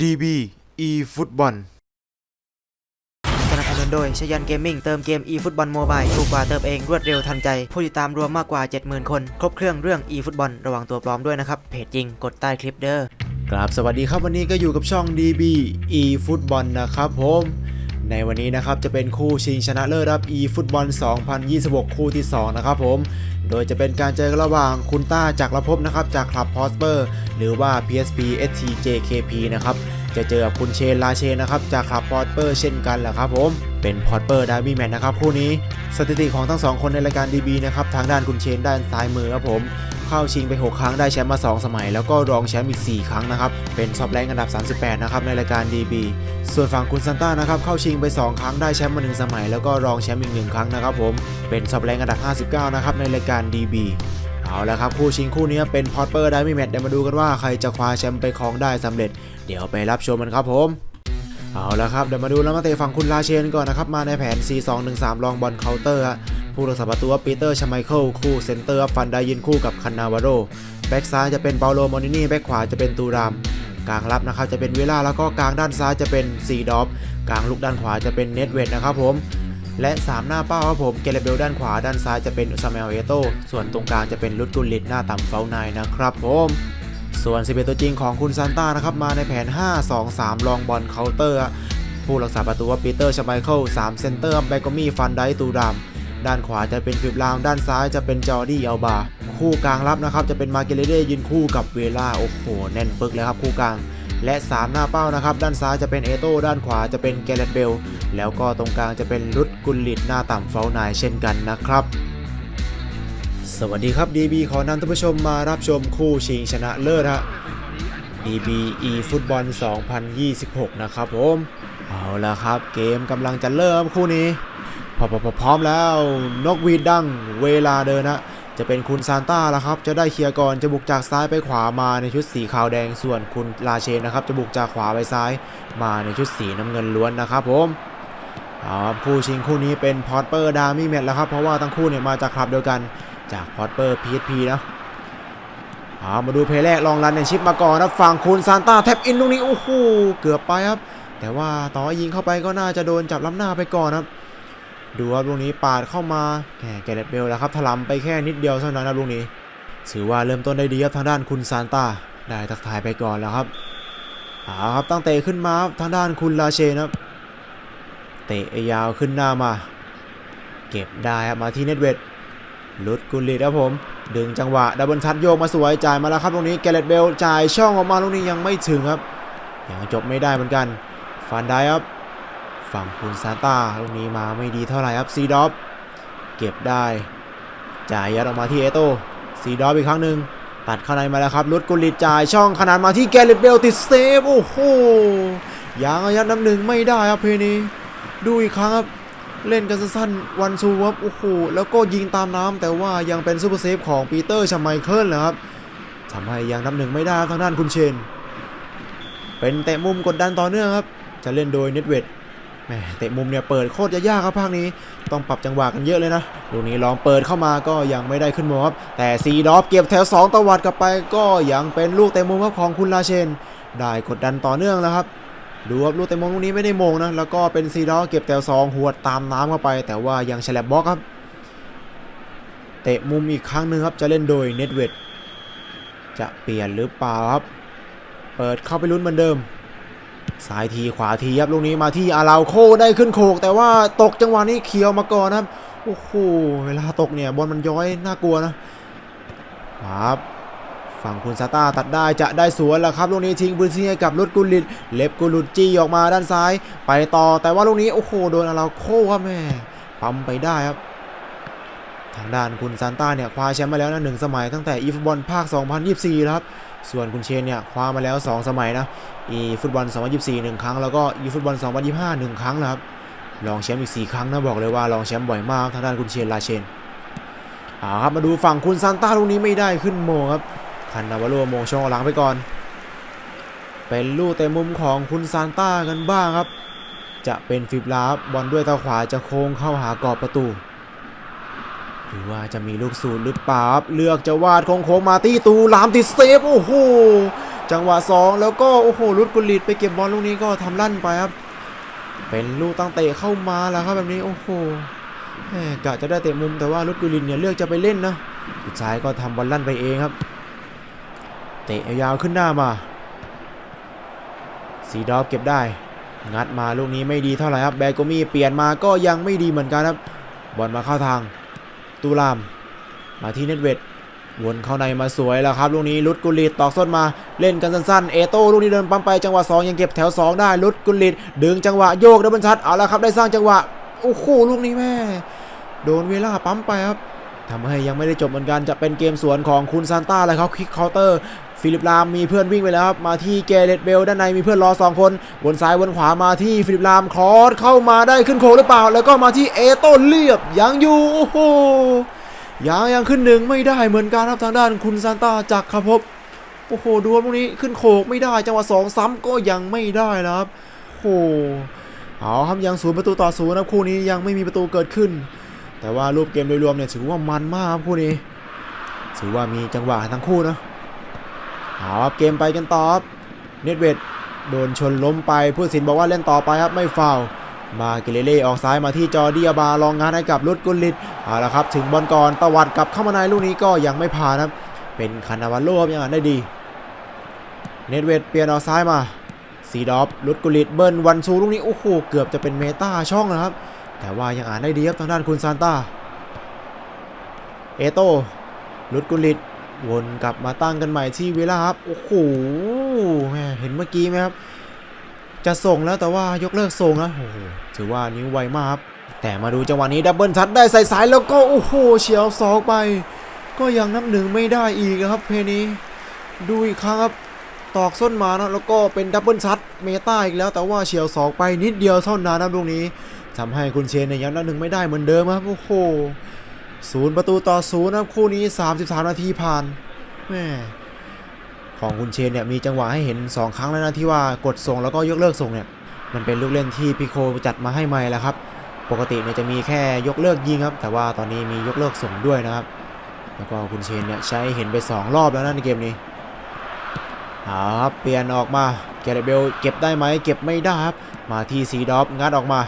DB e ฟุตบอลสนับสนุนโดยชยันเกมมิ่งเติมเกม e ฟุตบอลโมบายถูกกว่าเติมเองรวดเร็วทันใจ ผู้ติดตามรวมมากกว่า 70,000 คน ครบเครื่องเรื่อง e ฟุตบอลระวังตัวปลอมด้วยนะครับ เพจจริงกดใต้คลิปเด้อครับสวัสดีครับวันนี้ก็อยู่กับช่อง DB e ฟุตบอลนะครับผมในวันนี้นะครับจะเป็นคู่ชิงชนะเลิศครับ e ฟุตบอล2026 คู่ที่ 2 นะครับผม โดยจะเป็นการเจอกันระหว่างคุณต้าจากระพบนะครับจากคลับพอสเปอร์หรือว่า PSP STJKP นะครับจะเจอกับคุณเชนลาเชนนะครับจากคลับพอสเปอร์เช่นกันแหละครับผมเป็นพอสเปอร์ดาร์บี้แมนนะครับคู่นี้สถิติของทั้งสองคนในรายการดีบีนะครับทางด้านคุณเชนด้านซ้ายมือครับผม เข้าชิงไป 6 ครั้งได้แชมป์มา 2 สมัย แล้วก็รองแชมป์อีก 4 ครั้งนะครับ เป็นซอฟแรงอันดับ 38 นะครับในรายการ DB ส่วนฝั่งคุณซันต้านะครับเข้าชิงไป 2 ครั้งได้แชมป์มา 1 สมัย แล้วก็รองแชมป์อีก 1 ครั้งนะครับผม เป็นซอฟแรงอันดับ 59 นะครับในรายการ DB เอาละครับ คู่ชิงคู่นี้เป็นพอตเปอร์ไดมี่แมตช์เดี๋ยวมาดูกันว่าใครจะคว้าแชมป์ไปครองได้สำเร็จ เดี๋ยวไปรับชมกันครับผมเอาละครับเดี๋ยวมาดูแล้วมาเตะฝั่งคุณลาเชนก่อนนะครับมาในแผน 4-2-1-3 ลองบอลเคาน์เตอร์ ผู้รักษาประตูว่าปีเตอร์ชไมเคิลคู่เซนเตอร์ฟันไดยินคู่กับคันนาวาโรแบ็กซ้ายจะเป็นเปาโลมอนินี่แบ็กขวาจะเป็นตูรามกลางรับนะครับจะเป็นเวล่าแล้วก็กลางด้านซ้ายจะเป็นซีดอฟกลางลูกด้านขวาจะเป็นเน็ตเวดนะครับผมและ 3 หน้าเป้าครับผมเกเรเบลด้านขวาด้านซ้ายจะเป็นซาเมลเอโตส่วนตรงกลางจะเป็นลุดกุลิตหน้าต่ำเฟลนายนะครับผมส่วน11ตัวจริงของคุณซานต้านะครับมาในแผน 5-2-3 ลองบอลเคาน์เตอร์ ผู้รักษาประตูว่าปีเตอร์ชไมเคิล3เซนเตอร์แบกอมี่ฟันไดตูดาม ด้านขวาจะเป็นฟิบลาม ด้านซ้ายจะเป็นจอร์ดี้อัลบา คู่กลางรับนะครับจะเป็นมาเกเลเดยืนคู่กับเวล่าโอ้โหแน่นปึกเลยครับคู่กลาง และ 3 หน้าเป้านะครับ ด้านซ้ายจะเป็นเอโต้ด้านขวาจะเป็นแกเรตเบล แล้วก็ตรงกลางจะเป็นรุดกุลลิตหน้าต่ำเฟลนายเช่นกันนะครับสวัสดีครับ DB ขอนำท่านผู้ชมมารับชมคู่ชิงชนะเลิศฮะ DBE ฟุตบอล 2026 นะครับผม เอาละครับ เกมกำลังจะเริ่มคู่นี้ พอพอพร้อมแล้วนกหวีดดังเวลาเดินนะจะเป็นคุณซานต้าแล้วครับ จะได้เคลียร์ก่อนจะบุกจากซ้ายไปขวามาในชุดสีขาวแดงส่วนคุณลาเชนนะครับ จะบุกจากขวาไปซ้ายมาในชุดสีน้ำเงินล้วนนะครับผมเอาคู่ชิงคู่นี้เป็นพอตเปอร์ดามี่แมตช์แล้วครับ เพราะว่าทั้งคู่เนี่ยมาจากคลับเดียวกันจากพอตเปอร์ PSP นะเอามาดูเพลย์แรกลองรันในชิปมาก่อนนะฝั่งคุณซานต้าแท็บอินตรงนี้โอ้โหเกือบไปครับ แต่ว่าต่อยิงเข้าไปก็น่าจะโดนจับล้ำหน้าไปก่อนครับ ดูครับลูกนี้ปาดเข้ามาแหมแกเรตเบลแล้วครับถลำไปแค่นิดเดียวเท่านั้นครับลูกนี้ ถือว่าเริ่มต้นได้ดีครับทางด้านคุณซานตาได้ทักทายไปก่อนแล้วครับเอาครับตั้งเตะขึ้นมาทางด้านคุณลาเชนครับเตะยาวขึ้นหน้ามา เก็บได้ครับมาที่เน็ตเวดลุดกุลลิตครับผม ดึงจังหวะดับเบิลทัดโยกมาสวยจ่ายมาแล้วครับตรงนี้แกเรตเบลจ่ายช่องออกมาตรงนี้ยังไม่ถึงครับยังจบไม่ได้เหมือนกันฟันได้ครับ ฝั่งคุณซานต้าตรงนี้มาไม่ดีเท่าไหร่ครับซีดอฟเก็บได้ จ่ายยัดออกมาที่เอโตซีดอฟอีกครั้งหนึ่งตัดเข้าในมาแล้วครับลุดกุลิจ่ายช่องขนาดมาที่แกเรตเบลติดเซฟโอ้โหยังอายัดน้ำหนึ่งไม่ได้ครับเพลย์นี้ดูอีกครั้งครับเล่นกันสั้นๆวันซูครับโอ้โหแล้วก็ยิงตามน้ำแต่ว่ายังเป็นซูเปอร์เซฟของปีเตอร์ชไมเคิลนะครับทำให้ยังนับหนึ่งไม่ได้ทางด้านคุณเชน เป็นเตะมุมกดดันต่อเนื่องครับ จะเล่นโดยเน็ตเวดแห มเตะมุมเนี่ยเปิดโคตรจะยากครับภาคนี้ ต้องปรับจังหวะกันเยอะเลยนะลูกนี้ลองเปิดเข้ามาก็ยังไม่ได้ขึ้นมครับแต่ซีดอฟเก็บแถว2ตวัดกลับไป ก็ยังเป็นลูกเตะมุมครับของคุณลาเชน ได้กดดันต่อเนื่องแล้วครับดูครับลูกเตะมุมลูกนี้ไม่ได้มงนะแล้วก็เป็นซีดอฟเก็บแถว2หัวตามน้ำเข้าไป แต่ว่ายังฉลับบล็อกครับเตะมุมอีกครั้งหนึ่งครับจะเล่นโดยเน็ตเวดจะเปลี่ยนหรือเปล่าครับ เปิดเข้าไปลุ้นเหมือนเดิม ซ้ายทีขวาทีครับลูกนี้มาที่อาราโคได้ขึ้นโขก แต่ว่าตกจังหวะนี้เขียวมาก่อนนะครับโอ้โหเวลาตกเนี่ยบอลมันย้อยน่ากลัวนะครับฝั่งคุณซาต้าตัดได้จะได้สวนแล้วครับลูกนี้ทิ้งพื้นที่ให้กับลุดกุลิตเล็บกุลุดจี้ออกมาด้านซ้าย ไปต่อแต่ว่าลูกนี้โอ้โหโดนอาราโคครับแม่ปั๊มไปได้ครับทางด้านคุณซานต้าเนี่ยคว้าแชมป์มาแล้วนะหนึ่งสมัยตั้งแต่อีฟบอลภาค 2024 ครับ ส่วนคุณเชนเนี่ยคว้ามาแล้ว 2 สมัยนะอีฟุตบอล 2024 1 ครั้ง แล้วก็อีฟุตบอล 2025 1 ครั้งแล้วครับรองแชมป์อีก 4 ครั้งนะบอกเลยว่ารองแชมป์บ่อยมากทางด้านคุณเชนลาเชนเอาครับมาดูฝั่งคุณซานต้าลูกนี้ไม่ได้ขึ้นโมครับคันนาวาโรโมงช่องหลังไปก่อน เป็นลูกเตะมุมของคุณซานต้ากันบ้างครับ จะเป็นฟิบลาฟบอลด้วยเท้าขวาจะโค้งเข้าหากรอบประตู หรือว่าจะมีลูกสูตรหรือเปล่าบเลือกจะวาดโค้งๆมาตีตูลามติดเซฟโอ้โหจังหวะสองแล้วก็โอ้โหลุดกุลิตไปเก็บบอลลูกนี้ก็ทำลั่นไปครับ เป็นลูกตั้งเตะเข้ามาแล้วครับแบบนี้โอ้โหแหมกะจะได้เตะมุมแต่ว่าลุดกุลิตเนี่ยเลือกจะไปเล่นนะสุดท้ายก็ทำบอลลั่นไปเองครับ เตะยาวขึ้นหน้ามาสีดอฟเก็บได้ งัดมาลูกนี้ไม่ดีเท่าไหร่ครับแบโกมี่เปลี่ยนมาก็ยังไม่ดีเหมือนกันครับบอลมาเข้าทาง ตูราม มาที่เน็ตเวดวนเข้าในมาสวยแล้วครับ ลูกนี้ลุดกุลิตตอกส้นมาเล่นกันสั้นๆ เอโต้ลูกนี้เดินปั๊มไปจังหวะ 2 ยังเก็บแถว 2 ได้ลุดกุลิตดึงจังหวะโยกดับเบิลชัดเอาละครับได้สร้างจังหวะโอ้โหลูกนี้แม่ โดนเวลาปั๊มไปครับทำให้ยังไม่ได้จบเหมือนกันจะเป็นเกมสวนของคุณซานต้าเลยครับคลิกเคาน์เตอร์ ฟิลิปลามมีเพื่อนวิ่งไปแล้วครับมาที่เกเรตเบลด้านในมีเพื่อนรอ 2 คนวนซ้ายวนขวามาที่ฟิลิปลามคอร์สเข้ามาได้ขึ้นโคหรือเปล่า แล้วก็มาที่เอโต้เรียบยังอยู่โอ้โหยังยังขึ้นหนึ่งไม่ได้เหมือนกันครับทางด้านคุณซานต้าจากครับพบโอ้โหดูว่าพวกนี้ขึ้นโขกไม่ได้จังหวะสองซ้ำก็ยังไม่ได้แล้วครับโอ้โหเอาครับยังศูนย์ประตูต่อศูนย์นะครู่นี้ยังไม่มีประตูเกิดขึ้น แต่ว่ารูปเกมโดยรวมเนี่ยถือว่ามันมากครับคู่นี้ถือว่ามีจังหวะทั้งคู่นะ เอาครับเกมไปกันต่อครับเนตเวดโดนชนล้มไปผู้ตัดสินบอกว่าเล่นต่อไปครับไม่ฟาวมาเกเรเล่ออกซ้ายมาที่จอเดียบาลองงานให้กับลุดกุลิตเอาละครับ ถึงบอลก่อนตวัดกลับเข้ามาในลูกนี้ก็ยังไม่ผ่านครับ เป็นคานาวาโลครับยังอ่านได้ดี เนตเวดเปลี่ยนออกซ้ายมาซีดอฟลุดกุลิตเบิ้ลวันซูลูกนี้โอ้โหเกือบจะเป็นเมตาช่องนะครับ แต่ว่ายังอ่านได้ดีครับทางด้านคุณซานตาเอโต้ลุดกุลลิต วนกลับมาตั้งกันใหม่ที่เวลาครับ โอ้โหแม่เห็นเมื่อกี้ไหมครับ จะส่งแล้วแต่ว่ายกเลิกส่งนะโอ้โหถือว่านิ้วไวมากครับ แต่มาดูจังหวะนี้ดับเบิลทัดได้ใส่สายแล้วก็โอ้โหเฉียวสองไป ก็ยังนับหนึ่งไม่ได้อีกครับ เพลนี้ดูอีกครั้งครับตอกส้นมานะแล้วก็เป็นดับเบิลชัดเมตาอีกแล้วแต่ว่าเฉียวสองไปนิดเดียวเท่านั้นนะตรงนี้ทำให้คุณเชนเนี่ยยังนับหนึ่งไม่ได้เหมือนเดิมครับโอ้โห ศูนย์ประตูต่อศูนย์นะครับคู่นี้ 33 นาทีผ่านแม่ของคุณเชนเนี่ยมีจังหวะให้เห็น 2 ครั้งแล้วนะที่ว่ากดส่งแล้วก็ยกเลิกส่งเนี่ยมันเป็นลูกเล่นที่พิโคจัดมาให้ใหม่แล้วครับ ปกติเนี่ยจะมีแค่ยกเลิกยิงครับ แต่ว่าตอนนี้มียกเลิกส่งด้วยนะครับ แล้วก็คุณเชนเนี่ยใช้เห็นไป 2 รอบแล้วนะในเกมนี้เอาครับเปลี่ยนออกมาแกเรเบลเก็บได้ไหมเก็บไม่ได้ครับมาที่ซีดอฟงัดออกมา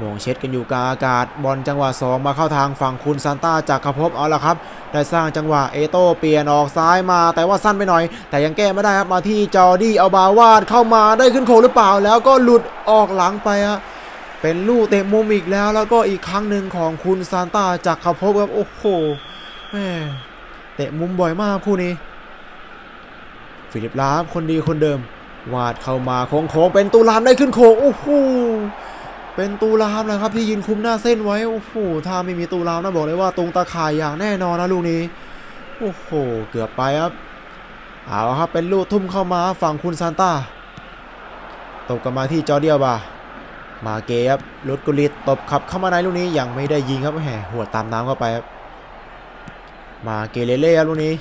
มงเช็ดกันอยู่กลางอากาศบอลจังหวะ 2 มาเข้าทางฝั่งคุณซานต้าจากคาพบเอาละครับ ได้สร้างจังหวะเอโต้เปลี่ยนออกซ้ายมาแต่ว่าสั้นไปหน่อย แต่ยังแก้ไม่ได้ครับมาที่จอร์ดี้เอาบาวาดเข้ามาได้ขึ้นโคงหรือเปล่า แล้วก็หลุดออกหลังไปฮะเป็นลูกเตะมุมอีกแล้วแล้วก็อีกครั้งหนึ่งของคุณซานต้าจากคาพบครับโอ้โหแม่เตะมุมบ่อยมากคู่นี้ ฟิลิปลาฟคนดีคนเดิมวาดเข้ามาโค้งๆเป็นตูรามได้ขึ้นโค้งโอ้โห เป็นตูรามนะครับที่ยืนคุมหน้าเส้นไว้โอ้โหถ้าไม่มีตูรามนะบอกเลยว่าตรงตาข่ายอย่างแน่นอนนะลูกนี้โอ้โหเกือบไปครับเอาครับเป็นลูกทุ่มเข้ามาฝั่งคุณซานต้าตบกลับมาที่จอร์เดียบามาเกครับรถกุลิตตบขับเข้ามาในลูกนี้ยังไม่ได้ยิงครับแหมหัวตามน้ำเข้าไปครับมาเกเรเล่ครับลูกนี้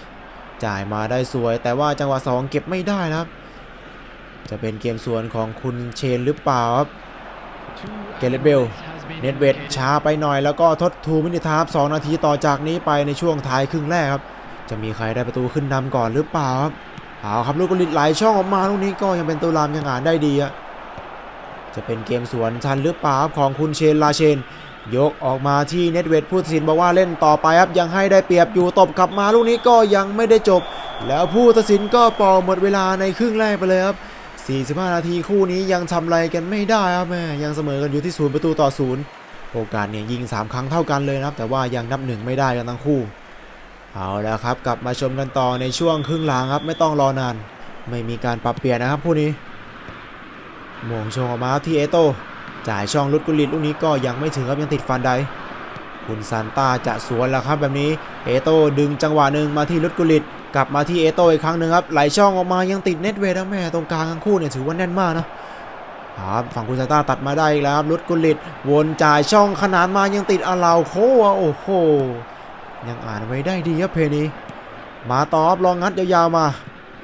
จ่ายมาได้สวย แต่ว่าจังหวะสองเก็บไม่ได้นะครับ จะเป็นเกมสวนของคุณเชนหรือเปล่าครับ เกเรเบลเน็ตเวดช้าไปหน่อยแล้วก็ทดทูมินิทาร์สองนาทีต่อจากนี้ไปในช่วงท้ายครึ่งแรกครับ จะมีใครได้ประตูขึ้นนำก่อนหรือเปล่าครับเอาครับลูกกลิตไหลช่องออกมาลูกนี้ก็ยังเป็นตัวรามยังอ่านได้ดีอะจะเป็นเกมสวนชันหรือเปล่าครับของคุณเชนลาเชน ยกออกมาที่เน็ตเวดผู้ตัดสินบอกว่าเล่นต่อไปครับยังให้ได้เปรียบอยู่ตบกลับมาลูกนี้ก็ยังไม่ได้จบ แล้วผู้ตัดสินก็ป่าหมดเวลาในครึ่งแรกไปเลยครับ 45 นาทีคู่นี้ยังทำอะไรกันไม่ได้ครับแม่ยังเสมอกันอยู่ที่ศูนย์ประตูต่อศูนย์โอกาสเนี่ยยิง 3 ครั้งเท่ากันเลยนะครับ แต่ว่ายังนับหนึ่งไม่ได้กันทั้งคู่ เอาแล้วครับ กลับมาชมกันต่อในช่วงครึ่งหลังครับไม่ต้องรอนาน ไม่มีการปรับเปลี่ยนนะครับคู่นี้มงชงออกมาที่เอโตจ่ายช่องลุดกุลิตลูกนี้ก็ยังไม่ถึงครับยังติดฟันไดคุณซานต้าจะสวนแล้วครับแบบนี้เอโตดึงจังหวะหนึ่งมาที่ลุดกุลิต กลับมาที่เอโตอีกครั้งหนึ่งครับไหลช่องออกมายังติดเน็ตเวทนะแม่ตรงกลางทั้งคู่เนี่ยถือว่าแน่นมากนะครับฝั่งคุณซาต้าตัดมาได้อีกแล้วครับลุดกุลิตวนจ่ายช่องขนานมายังติดอาลาวโคโอ้โหยังอ่านไว้ได้ดีครับเพลนี้ มาตอบลองงัดยาวๆมา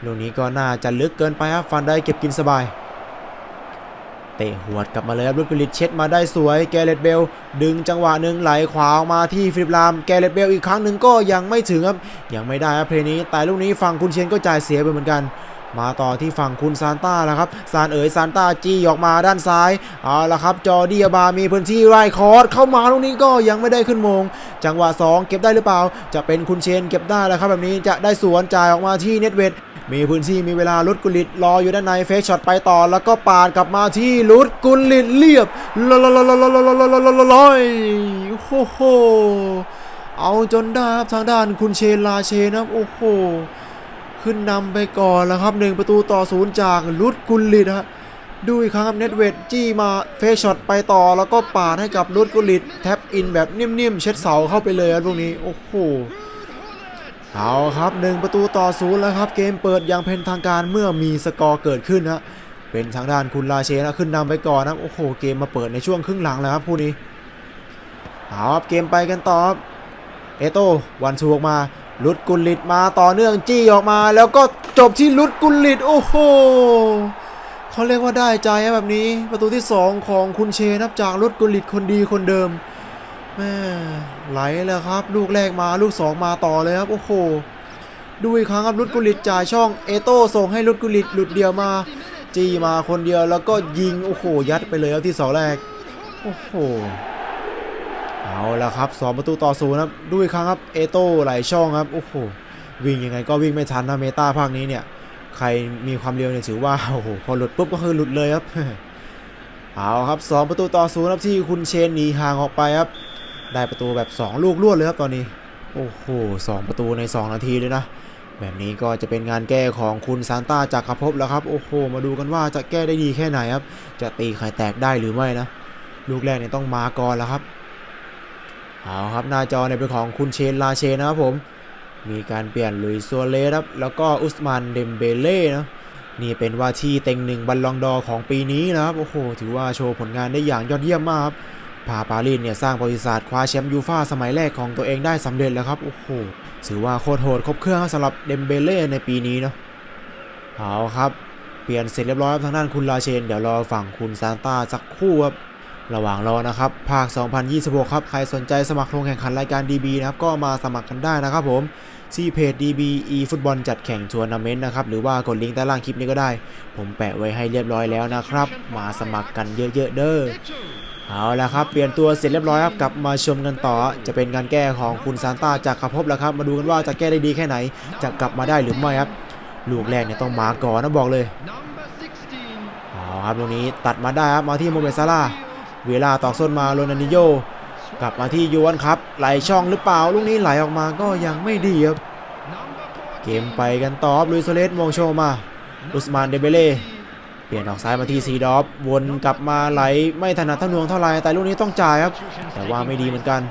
ลูกนี้ก็น่าจะลึกเกินไปครับฟันได้เก็บกินสบาย เตะหัวดกลับมาเลยครับลุดกุลิตเช็ดมาได้สวยแกเรตเบล ดึงจังหวะหนึ่งไหลขวาออกมาที่ฟิลิปลามแกเรตเบลอีกครั้งหนึ่งก็ยังไม่ถึงครับยังไม่ได้ครับเพลย์นี้ แต่ลูกนี้ฝั่งคุณเชียนก็จ่ายเสียไปเหมือนกัน มาต่อที่ฝั่งคุณซานต้าแล้วครับซานเอ๋ยซานต้าจี้ออกมาด้านซ้ายเอาละครับจอร์เดียบามีพื้นที่ไรคอร์ดเข้ามาตรงนี้ก็ยังไม่ได้ขึ้นมง จังหวะ 2 เก็บได้หรือเปล่า จะเป็นคุณเชนเก็บได้แล้วครับแบบนี้จะได้สวนจ่ายออกมาที่เน็ตเวท มีพื้นที่มีเวลาลุดกุลิตรออยู่ด้านในเฟซช็อตไปต่อ แล้วก็ปาดกลับมาที่ลุดกุลิตเรียบลอยโอ้โหเอาจนได้ครับทางด้านคุณเชนลาเชนะโอ้โหขึ้นนำไปก่อนแล้วครับหนึ่งประตูต่อศูนย์จากลุดกุลิตฮะดูอีกครั้งครับเน็ตเวทจี้มาเฟซช็อตไปต่อ แล้วก็ปาดให้กับลุดกุลิตแท็บอินแบบนิ่มๆเช็ดเสาเข้าไปเลยครับตรงนี้โอ้โห เอาครับหนึ่งประตูต่อศูนย์แล้วครับ เกมเปิดอย่างเป็นทางการเมื่อมีสกอร์เกิดขึ้นฮะเป็นทางด้านคุณลาเชนะขึ้นนำไปก่อนนะโอ้โหเกมมาเปิดในช่วงครึ่งหลังแล้วครับคู่นี้เอาครับเกมไปกันต่อเอโต้วันชูออกมาลุดกุลิตมาต่อเนื่องจี้ออกมา แล้วก็จบที่ลุดกุลิตโอ้โหเขาเรียกว่าได้ใจแบบนี้ ประตูที่ 2 ของคุณเชนับจากลุดกุลลิตคนดีคนเดิม แม่ไหลแล้วครับ ลูกแรกมาลูก 2 มาต่อเลยครับโอ้โหดูอีกครั้งครับลุดกุลิตจ่ายช่องเอโต้ส่งให้ลุดกุลิตหลุดเดียวมาจี้มาคนเดียวแล้วก็ยิงโอ้โหยัดไปเลยครับที่เสาแรกโอ้โหเอาละครับสองประตูต่อศูนย์ครับดูอีกครั้งครับเอโต้ไหลช่องครับโอ้โหวิ่งยังไงก็วิ่งไม่ทันนะเมตาภาคนี้เนี่ยใครมีความเร็วเนี่ยถือว่าโอ้โหพอหลุดปุ๊บก็คือหลุดเลยครับเอาครับสองประตูต่อศูนย์ครับที่คุณเชนหนีห่างออกไปครับ ได้ประตูแบบ 2 ลูกรวดเลยครับตอนนี้ โอ้โหสองประตูใน 2 นาทีเลยนะ แบบนี้ก็จะเป็นงานแก้ของคุณซานต้าจากกรภพแล้วครับ โอ้โห มาดูกันว่าจะแก้ได้ดีแค่ไหนครับ จะตีไข่แตกได้หรือไม่นะ ลูกแรกเนี่ยต้องมาก่อนแล้วครับ เอาครับหน้าจอเนี่ยเป็นของคุณเชนลาเชนนะครับผม มีการเปลี่ยนลุยซัวเลสครับ แล้วก็อุสมานเดมเบเล่นะนี่เป็นว่าที่เต็งหนึ่งบัลลองดอร์ของปีนี้นะครับ โอ้โห ถือว่าโชว์ผลงานได้อย่างยอดเยี่ยมมากครับ พาปารีสเนี่ยสร้างประวัติศาสตร์คว้าแชมป์ยูฟ่าสมัยแรกของตัวเองได้สำเร็จแล้วครับโอ้โหถือว่าโคตรโหดครบเครื่องสำหรับเดมเบเล่ในปีนี้เนาะเอาครับเปลี่ยนเสร็จเรียบร้อยครับทางด้านคุณลาเชน เดี๋ยวรอฝั่งคุณซานต้าสักคู่ครับระหว่างรอนะครับภาค 2026 ครับ ใครสนใจสมัครลงแข่งขันรายการ DB นะครับ ก็มาสมัครกันได้นะครับผมที่เพจ DB e ฟุตบอลจัดแข่งทัวร์นาเมนต์นะครับ หรือว่ากดลิงก์ใต้ล่างคลิปนี้ก็ได้ ผมแปะไว้ให้เรียบร้อยแล้วนะครับ มาสมัครกันเยอะๆเด้อ เอาละครับเปลี่ยนตัวเสร็จเรียบร้อยครับกลับมาชมกันต่อ จะเป็นการแก้ของคุณซานต้าจากขับพบแล้วครับ มาดูกันว่าจะแก้ได้ดีแค่ไหน จะกลับมาได้หรือไม่ครับ ลูกแรกเนี่ยต้องมาก่อนนะบอกเลยเอาครับตรงนี้ตัดมาได้ครับมาที่โมเมซาร่าเวลาตอกส้นมาโรนันดิโยกลับมาที่ยูวันครับไหลช่องหรือเปล่าลูกนี้ไหลออกมาก็ยังไม่ดีครับเกมไปกันต่อลุยโซเลสมองโชมาอุสมานเดเบเล่ เปลี่ยนออกซ้ายมาที่ซีดอฟวนกลับมาไหลไม่ถนัดทะนวงเท่าไหร่แต่ลูกนี้ต้องจ่ายครับ แต่ว่าไม่ดีเหมือนกัน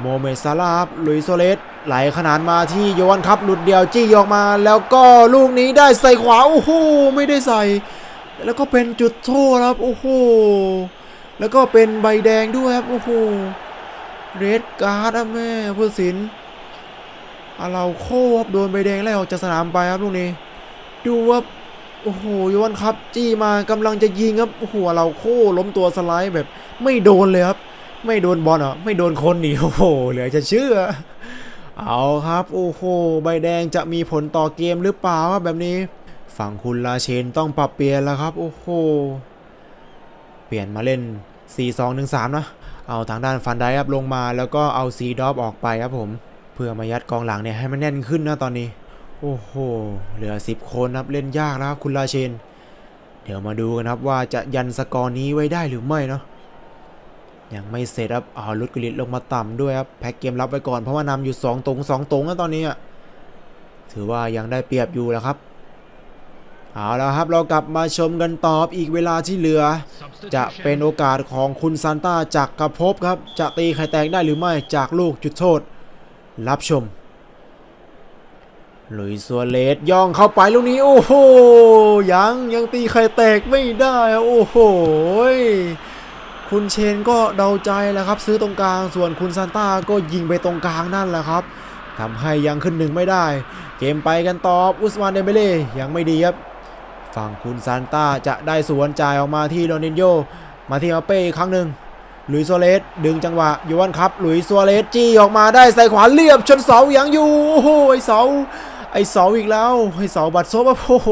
โมเมดซาลาครับลุยโซเลสไหลขนานมาที่โยนครับหลุดเดียวจี้ออกมา แล้วก็ลูกนี้ได้ใส่ขวาโอ้โหไม่ได้ใส่ แล้วก็เป็นจุดโทษครับโอ้โหแล้วก็เป็นใบแดงด้วยครับโอ้โหเรดการ์ดอะแม่ผู้สินอาเราโคครับโดนใบแดงไล่ออกจากสนามไปครับลูกนี้ ดูว่า โอ้โหยวนครับ จี้มากำลังจะยิงครับโอ้โหเราโคล้มตัวสไลด์แบบ ไม่โดนเลยครับ ไม่โดนบอลอะไม่โดนคนนี่โอ้โหเหลือจะเชื่อ เอาครับ โอ้โหใบแดงจะมีผลต่อเกมหรือเปล่าครับแบบนี้ ฝั่งคุณลาเชนต้องปรับเปลี่ยนแล้วครับ โอ้โหเปลี่ยนมาเล่น 4-2-1-3 นะ เอาทางด้านฟันไดครับลงมาแล้วก็เอาซีดอฟออกไปครับผม เพื่อมายัดกองหลังเนี่ยให้มันแน่นขึ้นนะตอนนี้ โอ้โห เหลือ 10 คนครับ เล่นยากแล้วครับคุณลาเชน เดี๋ยวมาดูกันครับว่าจะยันสกอร์นี้ไว้ได้หรือไม่เนาะ ยังไม่เสร็จครับเอาลุดกุลิตลงมาต่ำด้วยครับ แพ็กเกมรับไว้ก่อนเพราะว่านำอยู่ 2ตรง2ตรงแล้วตอนนี้อะถือว่ายังได้เปรียบอยู่แล้วครับเอาแล้วครับเรากลับมาชมกันต่ออีกเวลาที่เหลือ จะเป็นโอกาสของคุณซานต้าจากกระพบครับ จะตีไข่แตกได้หรือไม่จากลูกจุดโทษ รับชม ลุยซัวเลสย่องเข้าไปลูกนี้ โอ้โห ยังยังตีไข่แตกไม่ได้โอ้โห คุณเชนก็เดาใจแล้วครับ ซื้อตรงกลางส่วนคุณซานต้าก็ยิงไปตรงกลางนั่นแหละครับทำให้ยังขึ้นหนึ่งไม่ได้ เกมไปกันต่ออุสมานเดเบเล่ยังไม่ดีครับฝั่งคุณซานต้าจะได้สวนจ่ายออกมาที่โรนินโยมาที่อาเป้อีกครั้งหนึ่งลุยส์ซัวเรสดึงจังหวะยูวันครับลุยส์ซัวเรสจี้ออกมาได้ใส่ขวาเรียบชนเสาอย่างอยู่โอ้โหไอเสา ไอเสาอีกแล้วไอเสาบัตรซบอะโอ้โห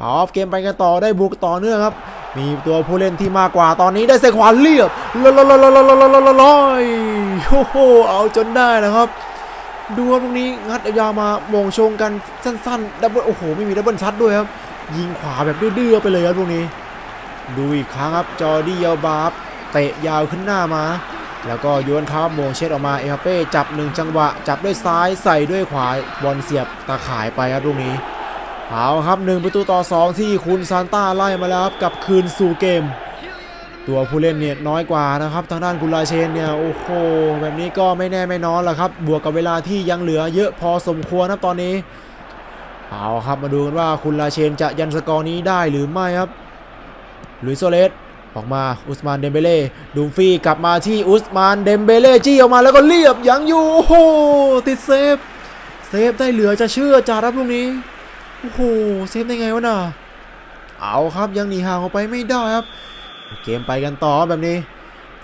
อาครับเกมไปกันต่อได้บุกต่อเนื่องครับ มีตัวผู้เล่นที่มากกว่าตอนนี้ได้เซขวาเรียบลอยลอยลอยลอยลอยลอยลอยโอ้โหเอาจนได้นะครับ ดูครับตรงนี้งัดยาวมาโมงชงกันสั้นๆดับเบิลโอ้โหไม่มีดับเบิลชัดด้วยครับ ยิงขวาแบบดื้อๆไปเลยครับตรงนี้ ดูอีกครั้งครับจอร์ดี้ยาบาร์ฟเตะยาวขึ้นหน้ามา แล้วก็โยนครับโมงเช็ดออกมาเอเเป้จับหนึ่งจังหวะ จับด้วยซ้ายใส่ด้วยขวาบอลเสียบตาข่ายไปครับตรงนี้เอาครับหนึ่งประตูต่อสองที่คุณซานต้าไล่มาแล้วครับกลับคืนสู่เกม ตัวผู้เล่นเนี่ยน้อยกว่านะครับทางด้านกุลาเชนเนี่ยโอ้โหแบบนี้ก็ไม่แน่ไม่นอนแหละครับ บวกกับเวลาที่ยังเหลือเยอะพอสมควรครับตอนนี้เอาครับมาดูกันว่าคุณลาเชนจะยันสกอร์นี้ได้หรือไม่ครับลุยโซเลส ออกมาอุสมานเดมเบเล่ดูฟี่กลับมาที่อุสมานเดมเบเล่จี้ออกมาแล้วก็เรียบยังอยู่โอ้โหติดเซฟเซฟได้เหลือจะเชื่อจารับลูกนี้โอ้โหเซฟได้ไงวะน่ะเอาครับยังหนีห่างออกไปไม่ได้ครับ เกมไปกันต่อแบบนี้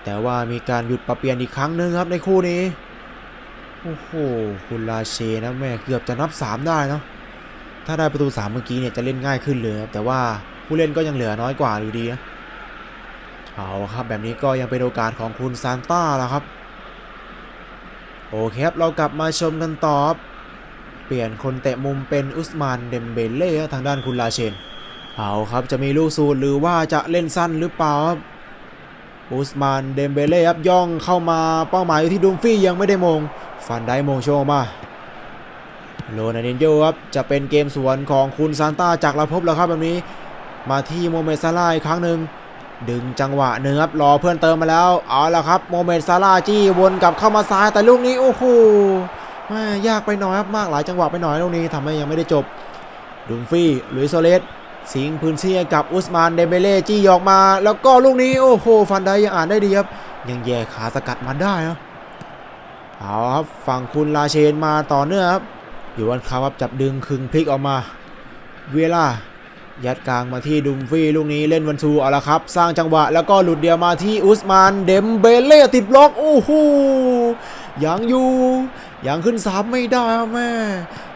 แต่ว่ามีการหยุดปรับเปลี่ยนอีกครั้งหนึ่งครับในคู่นี้โอ้โหคุณลาเชนะแม่เกือบจะนับ 3 ได้เนาะถ้าได้ประตู 3 เมื่อกี้เนี่ยจะเล่นง่ายขึ้นเลยครับแต่ว่าผู้เล่นก็ยังเหลือน้อยกว่าอยู่ดีนะ เอาครับแบบนี้ก็ยังเป็นโอกาสของคุณซานต้าแล้วครับ โอเคครับเรากลับมาชมกันต่อบเปลี่ยนคนเตะมุมเป็นอุสมานเดมเบเล่ทางด้านคุณลาเชนเอาครับจะมีลูกสูตรหรือว่าจะเล่นสั้นหรือเปล่าครับอุสมานเดมเบเล่ครับย่องเข้ามาเป้าหมายอยู่ที่ดุมฟี่ยังไม่ได้มงฟันได้มงโชว์มาโรนัลดินโยครับจะเป็นเกมสวนของคุณซานต้าจากลาพบแล้วครับแบบนี้ มาที่โมเมซาลาอีกครั้งหนึ่ง ดึงจังหวะหนึ่งครับรอเพื่อนเติมมาแล้ว เอาละครับโมเมดซาลาจี้วนกลับเข้ามาซ้ายแต่ลูกนี้โอ้โหแม่ยากไปหน่อยครับมากหลายจังหวะไปหน่อยลูกนี้ทำให้ยังไม่ได้จบดุมฟี่ลุยโซเลสสิงพื้นที่กับอุสมานเดเบเล่จี้ออกมา แล้วก็ลูกนี้โอ้โหฟันได้ยังอ่านได้ดีครับ ยังแย่ขาสกัดมาได้นะเอาครับฝั่งคุณลาเชนมาต่อเนื่องครับอยู่วันคาครับจับดึงคึงพลิกออกมา เวลา ยัดกลางมาที่ดุมฟี่ลูกนี้เล่นวันทูเอาละครับ สร้างจังหวะแล้วก็หลุดเดียวมาที่อุสมานเดมเบเล่ติดบล็อกโอ้โหยังอยู่ ยังขึ้นสามไม่ได้ครับแม่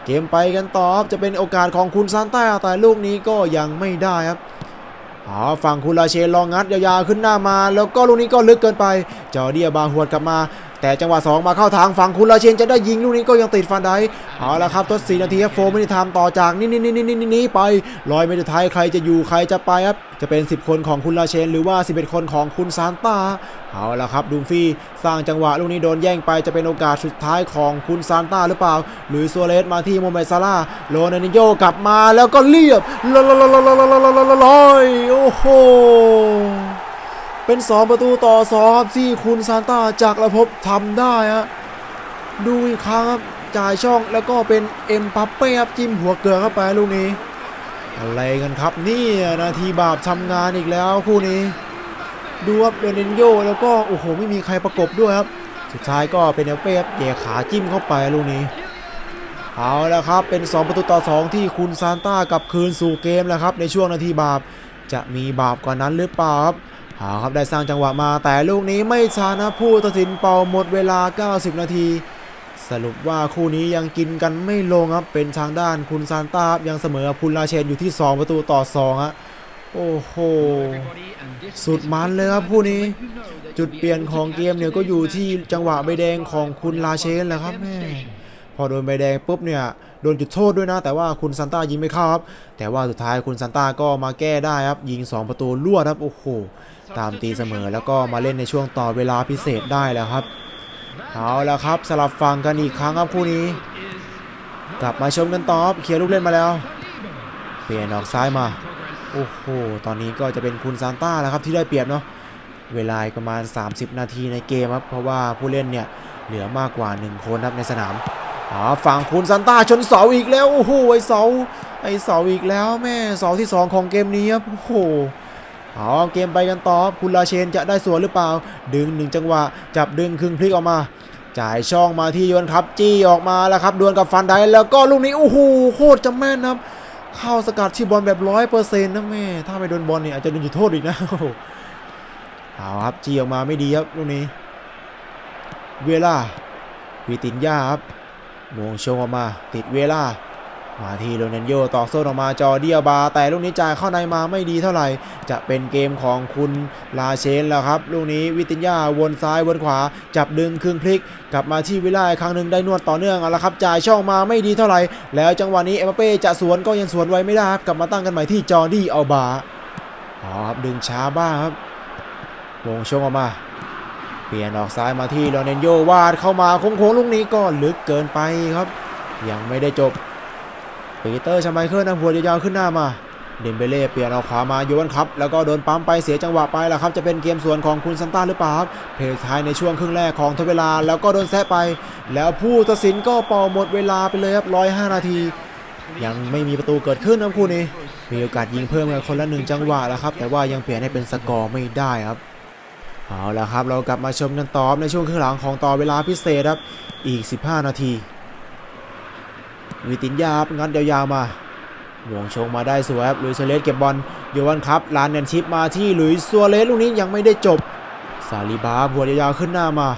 เกมไปกันต่อครับจะเป็นโอกาสของคุณซานต้าแต่ลูกนี้ก็ยังไม่ได้ครับอ๋อฝั่งคุณลาเชนลองงัดยาวๆขึ้นหน้ามา แล้วก็ลูกนี้ก็ลึกเกินไปจอร์เดียบาหวดกลับมา แต่จังหวะ 2 มาเข้าทางฝั่งคุณลาเชนจะได้ยิงลูกนี้ก็ยังติดฟันได้เอาละครับทด4นาทีครับโฟไม่ได้ทำต่อจากนี่นี่นี่นี่นี่นี่ไปลอยไม่ไท้ายใครจะอยู่ใครจะไปครับจะเป็น 10 คนของคุณลาเชน หรือว่า 11 คนของคุณซานตาเอาละครับดูมฟี่สร้างจังหวะลูกนี้โดนแย่งไปจะเป็นโอกาสสุดท้ายของคุณซานตาหรือเปล่า หรือซัวเรสมาที่โมเมซาร่าโรนัลดินโยกลับมาแล้วก็เรียบลอยลอยลอยลอยลอยลอยลอยโอ้โห เป็น 2 ประตูต่อ2ครับที่คุณซานต้าจากระพบทำได้ฮะดูอีกครั้งครับจ่ายช่องแล้วก็เป็นเอ็มปัปเป้ครับจิ้มหัวเกลือเข้าไปลูกนี้ อะไรกันครับนี่นาทีบาปทำงานอีกแล้วคู่นี้ ดูครับโดนเนโยแล้วก็โอ้โหไม่มีใครประกบด้วยครับ สุดท้ายก็เป็นเอลเป้ครับแย่ขาจิ้มเข้าไปลูกนี้เอาแล้วครับเป็น 2 ประตูต่อ 2 ที่คุณซานต้ากลับคืนสู่เกมแล้วครับในช่วงนาทีบาปจะมีบาปกว่านั้นหรือเปล่าครับ เอาครับได้สร้างจังหวะมาแต่ลูกนี้ไม่ช้านะผู้ตัดสินเป่าหมดเวลา 90 นาที สรุปว่าคู่นี้ยังกินกันไม่ลงครับเป็นทางด้านคุณซานต้าครับยังเสมอคุณลาเชนอยู่ที่ 2 ประตูต่อ2ฮะโอ้โหสุดมันเลยครับคู่นี้ จุดเปลี่ยนของเกมเนี่ยก็อยู่ที่จังหวะใบแดงของคุณลาเชนแหละครับแม่พอโดนใบแดงปุ๊บเนี่ย โดนจุดโทษด้วยนะ แต่ว่าคุณซันต้ายิงไม่เข้าครับ แต่ว่าสุดท้ายคุณซันต้าก็มาแก้ได้ครับ ยิง 2 ประตูรวดครับ โอ้โห ตามตีเสมอแล้วก็มาเล่นในช่วงต่อเวลาพิเศษได้แล้วครับ เอาแล้วครับสลับฟังกันอีกครั้งครับคู่นี้ กลับมาชมกันต่อเคลียร์ลูกเล่นมาแล้ว เปลี่ยนออกซ้ายมา โอ้โห ตอนนี้ก็จะเป็นคุณซานต้าแล้วครับที่ได้เปรียบเนาะ เวลาประมาณ 30 นาทีในเกมครับ เพราะว่าผู้เล่นเนี่ยเหลือมากกว่า 1 คนครับในสนาม อ๋อฝั่งคุณซานต้าชนเสาอีกแล้วโอ้โหไอเสาไอเสาอีกแล้วแม่เสาที่ 2 ของเกมนี้ครับโอ้โหเอาเกมไปกันต่อคุณลาเชนจะได้สวนหรือเปล่า ดึงหนึ่งจังหวะ จับดึงครึ่งพลิกออกมา จ่ายช่องมาที่โยนครับ จี้ออกมาแล้วครับดวลกับฟันไดแล้วก็ลูกนี้โอ้โหโคตรจะแม่นครับ เข้าสกัดที่บอลแบบร้อยเปอร์เซ็นต์นะแม่ถ้าไม่โดนบอลเนี่ยอาจจะโดนจุดโทษอีกนะเอาครับจี้ออกมาไม่ดีครับลูกนี้ เวลาวีตินยาครับ โมงชงออกมาติดเวลามาที่โรนันโยต่อโซนออกมาจอเดียบา แต่ลูกนี้จ่ายเข้าในมาไม่ดีเท่าไหร่ จะเป็นเกมของคุณลาเชนแล้วครับ ลูกนี้วิตินยาวนซ้ายวนขวา จับดึงครึ่งพลิก กลับมาที่วิลาอีกครั้งหนึ่งได้นวดต่อเนื่องเอาละครับจ่ายช่องมาไม่ดีเท่าไหร่ แล้วจังหวะนี้เอ็มเป้จะสวนก็ยังสวนไว้ไม่ได้ครับกลับมาตั้งกันใหม่ที่จอร์ดี้อัลบาอ๋อครับดึงช้าบ้างครับวงช่วงออกมา ปลี่ยนออกซ้ายมาที่โรนันโยวาดเข้ามาโค้งๆลูกนี้ก็ลึกเกินไปครับ ยังไม่ได้จบปีเตอร์ชาไมเคิลนะหัวยาวๆขึ้นหน้ามาเดมเบเล่เปลี่ยนเอาขวามาโยนครับแล้วก็โดนปั๊มไปเสียจังหวะไปแล้วครับจะเป็นเกมสวนของคุณซันต้าหรือเปล่าครับเพลย์ท้ายในช่วงครึ่งแรกของทดเวลาแล้วก็โดนแซะไป แล้วผู้ตัดสินก็เป่าหมดเวลาไปเลยครับ105นาที ยังไม่มีประตูเกิดขึ้นนะคู่นี้มีโอกาสยิงเพิ่มกันคนละหนึ่งจังหวะแล้วครับแต่ว่ายังเปลี่ยนให้เป็นสกอร์ไม่ได้ครับ เอาละครับเรากลับมาชมกันต่อในช่วงครึ่งหลังของต่อเวลาพิเศษครับอีก 15 นาที วิตินยาครับงัดยาวๆมาวงชงมาได้สวยครับลุยส์ซัวเรสเก็บบอลโยวันครับลานแนนชิปมาที่ลุยซัวเรสลูกนี้ยังไม่ได้จบซาลิบาหัวยาวๆขึ้นหน้ามา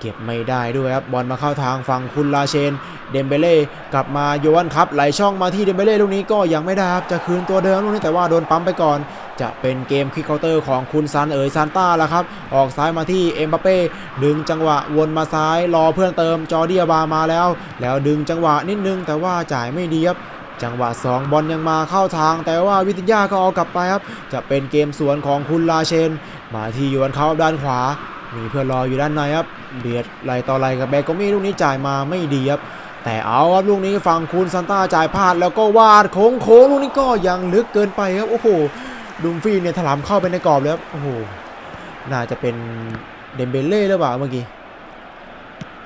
เก็บไม่ได้ด้วยครับบอลมาเข้าทางฝั่งคุณลาเชน เดมเบเล่กลับมาโยวันครับไหลช่องมาที่เดมเบเล่ลูกนี้ก็ยังไม่ได้ครับจะคืนตัวเดิมลูกนี้แต่ว่าโดนปั๊มไปก่อน จะเป็นเกมคิกเคาน์เตอร์ของคุณซันเอ๋ยซานต้าแล้วครับ ออกซ้ายมาที่เอ็มบัปเป้ดึงจังหวะวนมาซ้ายรอเพื่อนเติมจอร์เดียบามาแล้ว แล้วดึงจังหวะนิดนึงแต่ว่าจ่ายไม่ดีครับจังหวะ 2 บอลยังมาเข้าทาง แต่ว่าวิทยาก็เอากลับไปครับ จะเป็นเกมสวนของคุณลาเชน มาที่ยวนเขาด้านขวา มีเพื่อนรออยู่ด้านในครับ เบียดไหลต่อไหลกับแบกโกมี่ลูกนี้จ่ายมาไม่ดีครับ แต่เอาครับลูกนี้ฝั่งคุณซันต้าจ่ายพลาดแล้วก็วาดโค้งโค้งลูกนี้ก็ยังลึกเกินไปครับ โอ้โห ดูมฟี่เนี่ยถลำเข้าไปในกรอบแล้วโอ้โหน่าจะเป็นเดมเบลเล่หรือเปล่าเมื่อกี้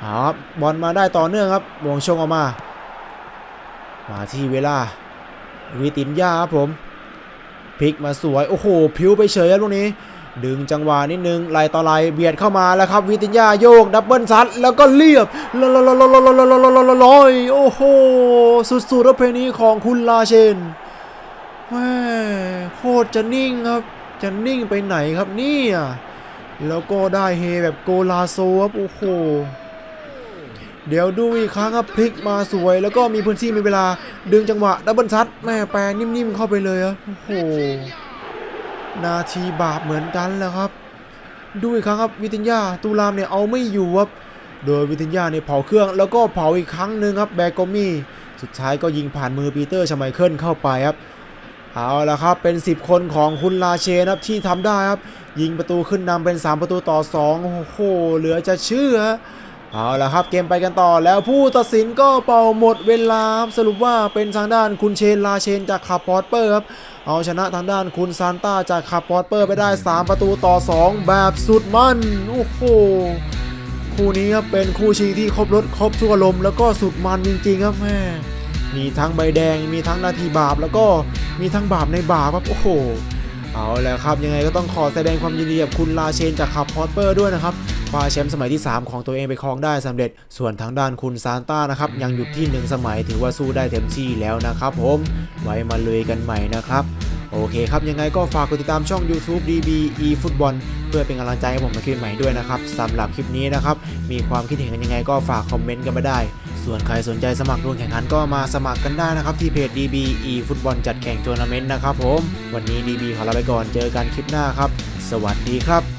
ครับบอลมาได้ต่อเนื่องครับวงชงออกมา มาที่เวลาวีตินยาครับผมพลิกมาสวยโอ้โหผิวไปเฉยแล้วลูกนี้ ดึงจังหวะนิดนึงไล่ต่อไล่เบียดเข้ามาแล้วครับวิตินยาโยกดับเบิลซัดแล้วก็เรียบลอยโอ้โหสุดๆแล้วเพลงนี้ของคุณลาเชน แม่โคตรจะนิ่งครับ จะนิ่งไปไหนครับนี่ยแล้วก็ได้เฮแบบโกลาโซครับโอ้โห เดี๋ยวดูอีกครั้งครับพลิกมาสวย แล้วก็มีพื้นที่มีเวลา ดึงจังหวะดับเบิลซัดแม่แปรนิ่มๆเข้าไปเลยครับโอ้โห นาทีบาปเหมือนกันแล้วครับ ดูอีกครั้งครับวิติญญาตูรามเนี่ยเอาไม่อยู่ครับโดยวิติญญาเนี่ยเผาเครื่อง แล้วก็เผาอีกครั้งหนึ่งครับแบกโกมี่สุดท้ายก็ยิงผ่านมือปีเตอร์ชไมเคิลเข้าไปครับ เอาละครับเป็น 10 คนของคุณลาเชนครับที่ทำได้ครับ ยิงประตูขึ้นนำเป็น 3 ประตูต่อ 2 โอ้โห เหลือจะเชื่อ เอาละครับเกมไปกันต่อแล้วผู้ตัดสินก็เป่าหมดเวลาสรุปว่าเป็นทางด้านคุณเชนลาเชนจากคาปอร์เปอร์ครับเอาชนะทางด้านคุณซานต้าจากคาปอร์เปอร์ไปได้ 3 ประตูต่อ 2 แบบสุดมันโอ้โหคู่นี้ครับเป็นคู่ชิงที่ครบรถครบทุกอารมณ์แล้วก็สุดมันจริงๆครับแม่มีทั้งใบแดงมีทั้งนาทีบาปแล้วก็ มีทั้งบาปในบาปครับโอ้โหเอาแล้วครับยังไงก็ต้องขอแสดงความยินดีกับคุณลาเชนจากคาปอร์เปอร์ด้วยนะครับคว้าแชมป์สมัยที่ 3 ของตัวเองไปครองได้สำเร็จ ส่วนทางด้านคุณซานต้านะครับยังหยุดที่ 1 สมัยถือว่าสู้ได้เต็มที่แล้วนะครับผมไว้มาเลยกันใหม่นะครับ โอเคครับ ยังไงก็ฝากกดติดตามช่อง YouTube DB e Football เพื่อเป็นกำลังใจให้ผมในคลิปใหม่ด้วยนะครับสำหรับคลิปนี้นะครับ มีความคิดเห็นกันยังไงก็ฝากคอมเมนต์กันมาได้ ส่วนใครสนใจสมัครร่วมแข่งขันก็มาสมัครกันได้นะครับ ที่เพจ DB e Football จัดแข่งทัวร์นาเมนต์นะครับผม วันนี้ DB ขอลาไปก่อนเจอกันคลิปหน้าครับ สวัสดีครับ